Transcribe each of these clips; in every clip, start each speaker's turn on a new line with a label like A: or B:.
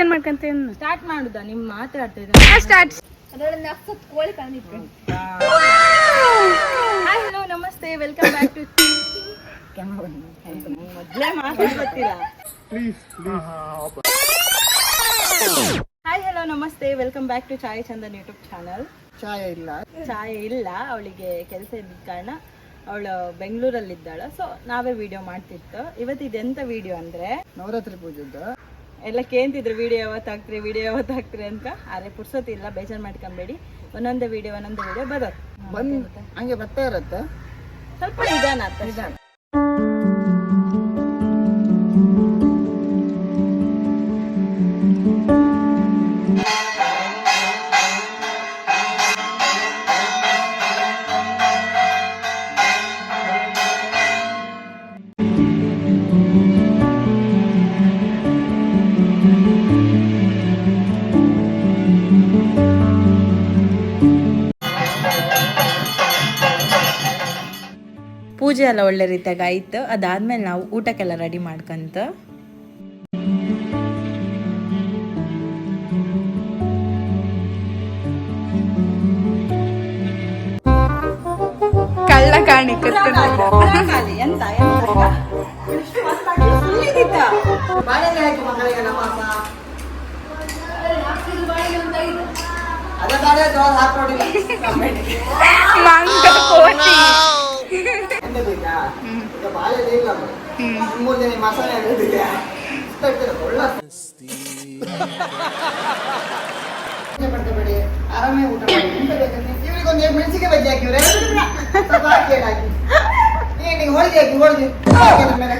A: ಏನ್ ಮಾಡ್ಕಂತ
B: ಸ್ಟಾರ್ಟ್ ಮಾಡುದ? ನಿಮ್ ಮಾತ್ರ
A: start
B: hi hello namaste. Welcome back to ಮೊದ್ಲೇ ಮಾತಾಡ್ತೀರಾ hi hello namaste. Welcome back to Chai Chandan YouTube channel
C: ಚಾಯ್ ಇಲ್ಲ.
B: ಚಾಯ್ ಇಲ್ಲ. ಅವಳಿಗೆ ಕೆಲಸ ಇದ್ದ ಕಾರಣ ಅವಳು ಬೆಂಗಳೂರಲ್ಲಿ ಇದ್ದಾಳ ಸೊ ನಾವೇ ವಿಡಿಯೋ ಮಾಡ್ತಿತ್ತು. ಇವತ್ತು ಇದೆಂತ ವಿಡಿಯೋ ಅಂದ್ರೆ?
C: ನವರಾತ್ರಿ ಪೂಜೆದ್ದು.
B: ಎಲ್ಲ ಕೇಂತಿದ್ರು ವಿಡಿಯೋ ಯಾವತ್ತು ಹಾಕ್ತೀರಿ ವಿಡಿಯೋ ಯಾವತ್ತು ಹಾಕ್ತೀರಿ ಅಂತ. ಆದ್ರೆ ಪುರ್ಸೋತಿಲ್ಲ ಬೇಜಾರು ಮಾಡ್ಕೊಂಬೇಡಿ. ಒಂದೊಂದೇ ವಿಡಿಯೋ ಒಂದೊಂದೇ ವಿಡಿಯೋ ಬರೋದು.
C: ಬಂದು ಹಂಗೆ ಬರ್ತಾ ಇರತ್ತೆ.
B: ಸ್ವಲ್ಪ ನಿಧಾನ ಆಗ್ತದೆ.
D: ಪೂಜೆ ಎಲ್ಲ ಒಳ್ಳೆ ರೀತಿಯಾಗಿ ಆಯ್ತು. ಅದಾದ್ಮೇಲೆ ನಾವು ಊಟಕ್ಕೆಲ್ಲ ರೆಡಿ ಮಾಡ್ಕಂತ.
A: ಕಳ್ಳ ಕಾಣಿ
B: ಖಾಲಿ, ಎಂತ ಎಂತ ಇಷ್ಟು ಮಾತಾಡಿ ಸುಳ್ಳಿದಿದ್ದ.
C: ಬಾಳೆಲೆ ಹಾಕಿ ಮಕ್ಕಳಿಗೆ ನಮ್ಮ ಅಮ್ಮ ಅದೇ ಬಾಳೆ ಜೋಳ ಹಾಕೊಡಿಲ್ಲ
A: ಮಂಗ ಕೋಟಿ
C: ಎಣ್ಣೆ ಬೇಕಾ ಈಗ ಇಲ್ಲ ಮೂರು ಮಸಾಲೆ ಹಾಕಿದ್ರೆ ಒಳ್ಳೆ ಆರಾಮೇ ಊಟ ಮಾಡಿ. ಎಂತ ಇವ್ರಿಗೊಂದು ಎರಡು ಮೆಣಸಿಗೆ ಬಜ್ಜಿ ಹಾಕಿವ್ರೆ ಸ್ವಲ್ಪ ಹಾಕಿ ಹೋಳಿಗೆ ಹಾಕಿ ಹೋಳಿಗೆ. ಮೇಲೆ.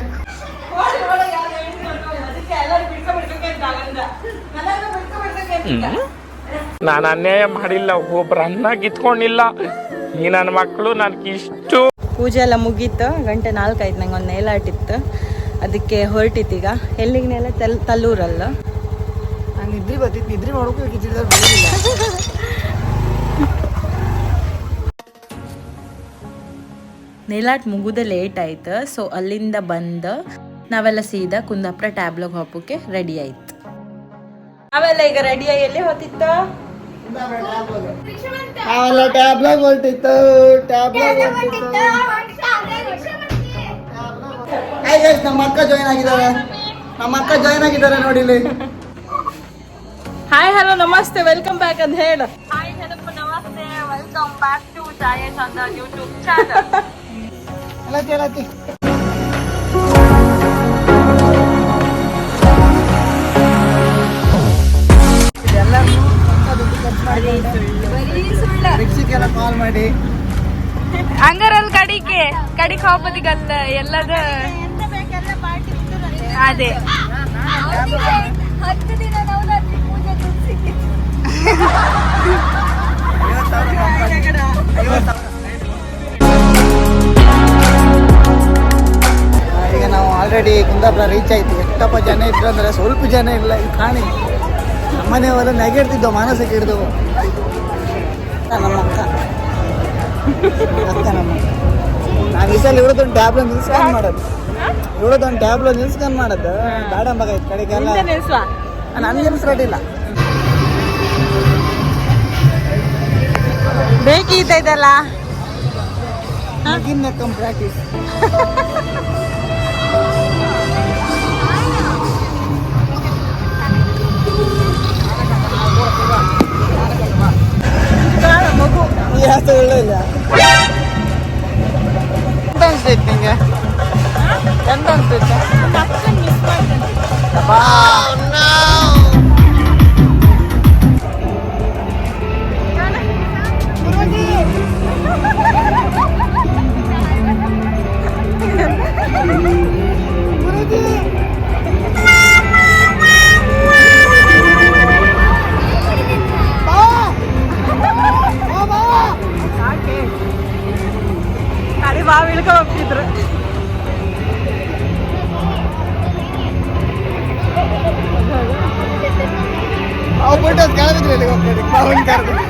E: ನಾನು ಅನ್ಯಾಯ ಮಾಡಿಲ್ಲ. ಒಬ್ರು ಅನ್ನ ಕಿತ್ಕೊಂಡಿಲ್ಲ ಈ ನನ್ನ ಮಕ್ಕಳು ನನಗೆ ಇಷ್ಟು
B: ಪೂಜೆ ಎಲ್ಲ ಮುಗೀತು ಗಂಟೆ ನಾಲ್ಕಾಯ್ತು ನಂಗೆ ಒಂದು ನೇಲಾಟಿತ್ತು. ಅದಕ್ಕೆ ಹೊರಟಿತ್ತೀಗ ಎಲ್ಲಿಗೆ ನೆಲ? ತಲ್ ತಲ್ಲೂರಲ್ಲ.
C: ನಿದ್ರಿ ಬರ್ತಿತ್ತು. ನಿದ್ರಿ
D: ನೇಲಾಟ್ ಮುಗುದ ಲೇಟ್ ಆಯ್ತು. ಸೊ ಅಲ್ಲಿಂದ ಬಂದು ನಾವೆಲ್ಲ ಸೀದಾ ಕುಂದಾಪುರ ಟ್ಯಾಬ್ಲೋಗ್ ಹೋಗೋಕೆ ರೆಡಿ ಆಯ್ತು.
B: ನಾವೆಲ್ಲ ಈಗ ರೆಡಿಯಾಗಿ ಎಲ್ಲಿ ಹೋತಿತ್ತು
C: ನಾವೆಲ್ಲ ಟ್ಯಾಬ್ಲಾಗ್ ಹೊಲ್ಟಿತ್ತು ಟ್ಯಾಬ್ಲಾಗ್ ಹೊಲ್ಟಿತ್ತು ಹಾಯ್ ಗೈಸ್ ನಮ್ಮ ಅಕ್ಕ ಜಾಯ್ನ್ ಆಗಿದ್ದಾರೆ ನಮ್ಮ ಅಕ್ಕ ಜಾಯ್ನ್ ಆಗಿದ್ದಾರೆ ನೋಡಿ ಇಲ್ಲಿ
B: hi hello namaste welcome back ಅಂತ ಹೇಳು hi hello namaste welcome back to Chai Chandan YouTube channel
C: ಎಲ್ಲತ್ತಿ ಎಲ್ಲತ್ತಿ ಮಾಡಿ.
A: ಹಂಗಾರಲ್ಲಿ ಕಡಿಕೆ ಕಡಿಕ್ ಹೋಗೋದಿಗಲ್ಲ ಎಲ್ಲದ ಅದೇ.
C: ಈಗ ನಾವು ಆಲ್ರೆಡಿ ಕುಂದಾಪುರ ರೀಚ್ ಆಯ್ತು. ಎಷ್ಟಪ್ಪ ಜನ ಇದ್ರು ಅಂದ್ರೆ ಸ್ವಲ್ಪ ಜನ ಇಲ್ಲ ಈ ಕಾಣಿ. ನಮ್ಮನೆಯವರು ನೆಗೆಡ್ತಿದ್ದವು ಮನಸ್ಸಿಗೆ ಹಿಡಿದು. ನಮ್ಮ ಅಕ್ಕ. ನಾವು ಈ ಟ್ಯಾಬ್ಲೋ ಟ್ಯಾಬ್ಲೆಟ್ ನಿಲ್ಸ್ಕೊಂಡು ಮಾಡೋದು. ಟ್ಯಾಬ್ಲೋ ಟ್ಯಾಬ್ಲೆಟ್ ನಿಲ್ಸ್ಕೊಂಡು ಮಾಡೋದು. ಬೇಡ ಮಗ ಈ ಕಡೆಗೆಲ್ಲ. ನನಗೆ ಬೇಕಿ
B: ಬೇಕಿದ್ದಲ್ಲ
C: ಮಗಿನ ಕಮ್ ಪ್ರಾಕ್ಟೀಸ್ ಮಗು. ಈ ಹಸ ಒಳ್ಳೆ ಇಲ್ಲ. ಎಂತ ಅನ್ಸ್ತೈತೆ ಅಬ್ಬಾ.
B: ಕಡಿ ಬಾವಿ ಇಳ್ಕೊ ಹೋಗ್ತಿದ್ರು
C: அவன் போயிட்டு அது கிளம்பிட்டு ஹெலிகாப்டர் பவன் காரணம்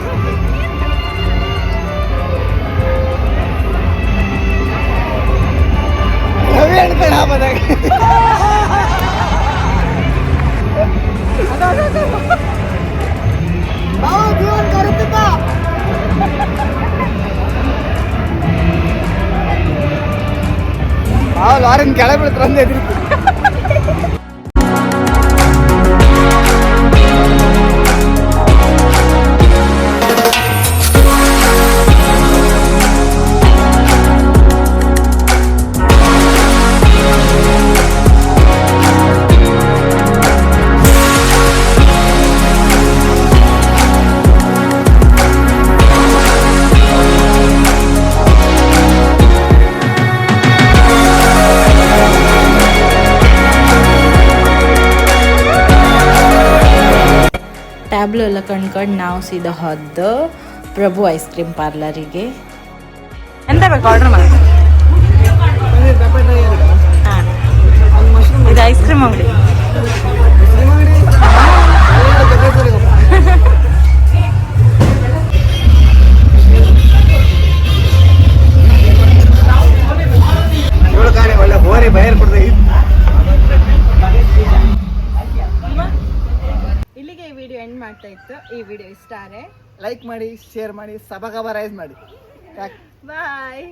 C: எடுத்தா பார்த்தாங்க லாரன் கிளம்பிடத்துல வந்து எதிர்ப்பு
D: ಟ್ಯಾಬ್ಲು ಎಲ್ಲ ಕಂಡ್ಕೊಂಡು ನಾವು ಸೀದಾ ಹೋದ ಪ್ರಭು ಐಸ್ ಕ್ರೀಮ್ ಪಾರ್ಲರಿಗೆ
B: ಎಂತ ಬೇಕು ಆರ್ಡರ್ ಮಾಡಿ? ಇದು ಐಸ್ ಕ್ರೀಮ್ ಅಂಗಡಿ. ಮಾಡ್ತಾ ಇತ್ತು ಈ ವಿಡಿಯೋ ಇಷ್ಟ ಆದರೆ
C: ಲೈಕ್ ಮಾಡಿ ಶೇರ್ ಮಾಡಿ ಸಬಗಬ ರೈಸ್ ಮಾಡಿ
B: ಬಾಯ್